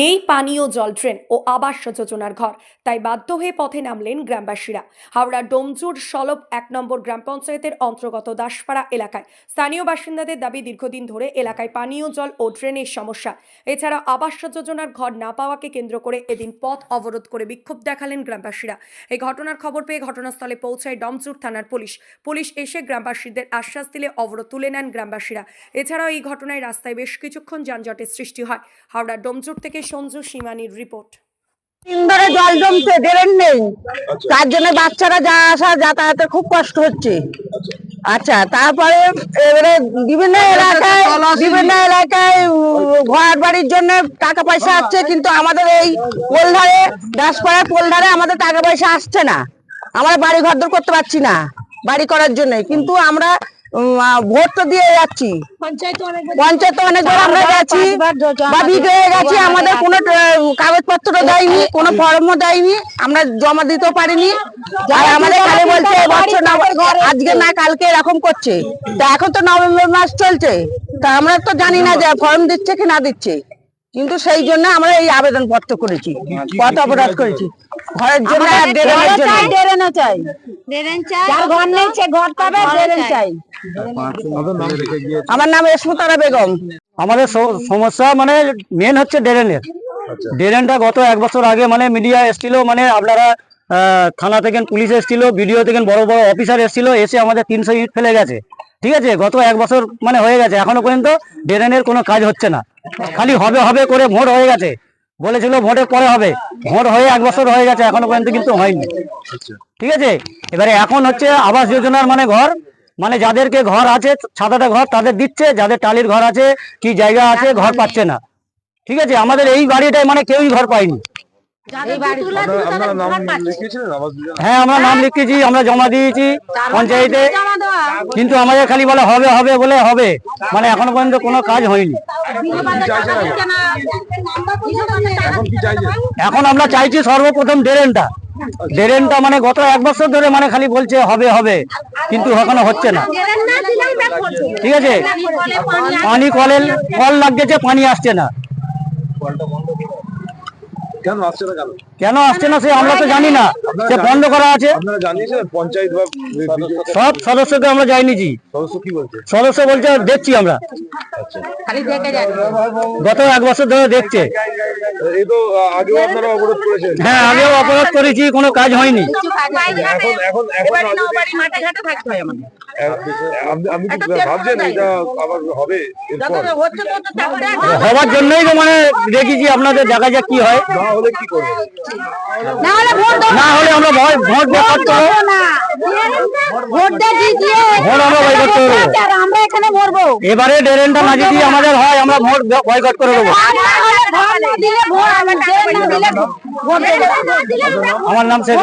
নেই পানীয় জল ট্রেন ও আবাস যোজনার ঘর। তাই বাধ্য হয়ে পথে নামলেন গ্রামবাসীরা। হাওড়া ডোমজুর সলব এক নম্বর গ্রাম পঞ্চায়েতের অন্তর্গত দাসপাড়া এলাকায়। স্থানীয় বাসিন্দাদের দাবি, দীর্ঘদিন ধরে এলাকায় পানীয় জল ও ড্রেনের সমস্যা। এছাড়া আবাস যোজনার ঘর না পাওয়াকে কেন্দ্র করে এদিন পথ অবরোধ করে বিক্ষোভ দেখালেন গ্রামবাসীরা। এই ঘটনার খবর পেয়ে ঘটনাস্থলে পৌঁছায় ডমজুর থানার পুলিশ। পুলিশ এসে গ্রামবাসীদের আশ্বাস দিলে অবরোধ তুলে নেন গ্রামবাসীরা। এছাড়াও এই ঘটনায় রাস্তায় বেশ কিছুক্ষণ যানজটের সৃষ্টি হয়। হাওড়া ডোমজুর থেকে সঞ্জু সীমানির রিপোর্ট। ধরে জল জমছে ড্রেন নেই। তার জন্য বাচ্চারা যা আসা যাতায়াতে খুব কষ্ট হচ্ছে। আচ্ছা। তারপরে এবারে বিভিন্ন এলাকায় বিভিন্ন এলাকায় ঘর বাড়ির জন্য টাকা পয়সা আসছে কিন্তু আমাদের এই পোলধারে দাসপাড়ার পোলধারে আমাদের টাকা পয়সা আসছে না। আমরা বাড়ি ঘর দর করতে পারছি না বাড়ি করার জন্য। কিন্তু আমরা ভোট তো দিয়ে যাচ্ছি। পঞ্চায়েত অনেকবার আমরা গেছি বা বিকে গেছি আমাদের কোনো কাগজপত্র দেয়নি কোনো ফর্মও দেয়নি আমরা জমা দিতেও পারিনি। আর আমাদের খালি বলছে এবছর আজকে না কালকে এরকম করছে। তা এখন তো নভেম্বর মাস চলছে। তা আমরা তো জানি না যে ফর্ম দিচ্ছে কি না দিচ্ছে। কিন্তু সেই জন্য আমরা এই আবেদন পত্র করেছি পথ অপরাধ করেছি। ঘরের জন্য ড্রেনের চাই ঘর নেই ঘর পাবে ড্রেন চাই। আমার নাম রেশমতারা বেগম। আমাদের সমস্যা মানে মেন হচ্ছে ড্রেনের। ড্রেনটা গত এক বছর আগে মানে মিডিয়া এসেছিল মানে আপনারা আহ, থানা থেকে পুলিশ এসেছিল বিডিও থেকে বড় বড় অফিসার এসেছিল এসে আমাদের তিনশো ইট ফেলে গেছে। ঠিক আছে? গত এক বছর মানে হয়ে গেছে। এখনও পর্যন্ত ড্রেনের কোনো কাজ হচ্ছে না। খালি হবে হবে করে ভোট হয়ে গেছে। বলেছিল ভোটের পরে হবে। ভোট হয়ে এক বছর হয়ে গেছে এখনও পর্যন্ত কিন্তু হয়নি। ঠিক আছে? এবারে এখন হচ্ছে আবাস যোজনার মানে ঘর মানে যাদেরকে ঘর আছে সাদাটা ঘর তাদের দিচ্ছে যাদের টালির ঘর আছে কি জায়গা আছে ঘর পাচ্ছে না। ঠিক আছে? আমাদের এই বাড়িটায় মানে কেউই ঘর পাইনি হ্যাঁ আমরা নাম লিখেছি আমরা জমা দিয়েছি পঞ্চায়েতে। কিন্তু আমাদের খালি বলে হবে হবে বলে হবে। মানে এখনও পর্যন্ত কোনো কাজ হয়নি। এখন আমরা চাইছি সর্বপ্রথম ড্রেনটা। ড্রেনটা মানে গত এক বছর ধরে মানে খালি বলছে হবে হবে। কিন্তু এখনও হচ্ছে না। ঠিক আছে? পানি কলের কল লাগছে পানি আসছে না। কেন আসছে না কেন? কেন আসছে না সে আমরা তো জানি না। সে বন্ধ করা আছে। আপনারা জানিয়েছেন পঞ্চায়েত বা সব সদস্যকে আমরা যাইনিছি সদস্য কি বলছে? সদস্য বলছে দেখছি আমরা। গত এক বছর ধরে দেখছে। এই তো আগেও আপনারা অবরোধ করেছেন। হ্যাঁ আগেও অপরাধ করেছি কোনো কাজ হয়নি। এখন এখন এখন আপনি- আপনি ভাবছেন এটা আবার হবে হওয়ার জন্যই তো মানে দেখেছি আপনাদের দেখা যাক কি হয়। না হলে কি করবে? না হলে ভোট দেবো না। হলে আমরা ভয় ভোট ভোটটা আমরা আমরা এখানে ভরবো এবারে ড্রেনটা না যদি আমাদের হয় আমরা ভোট বয়কট করে দেবো। ভোট না দিলে ভোট ড্রেন না দিলে ভোট দেবো। আমার নাম শেখ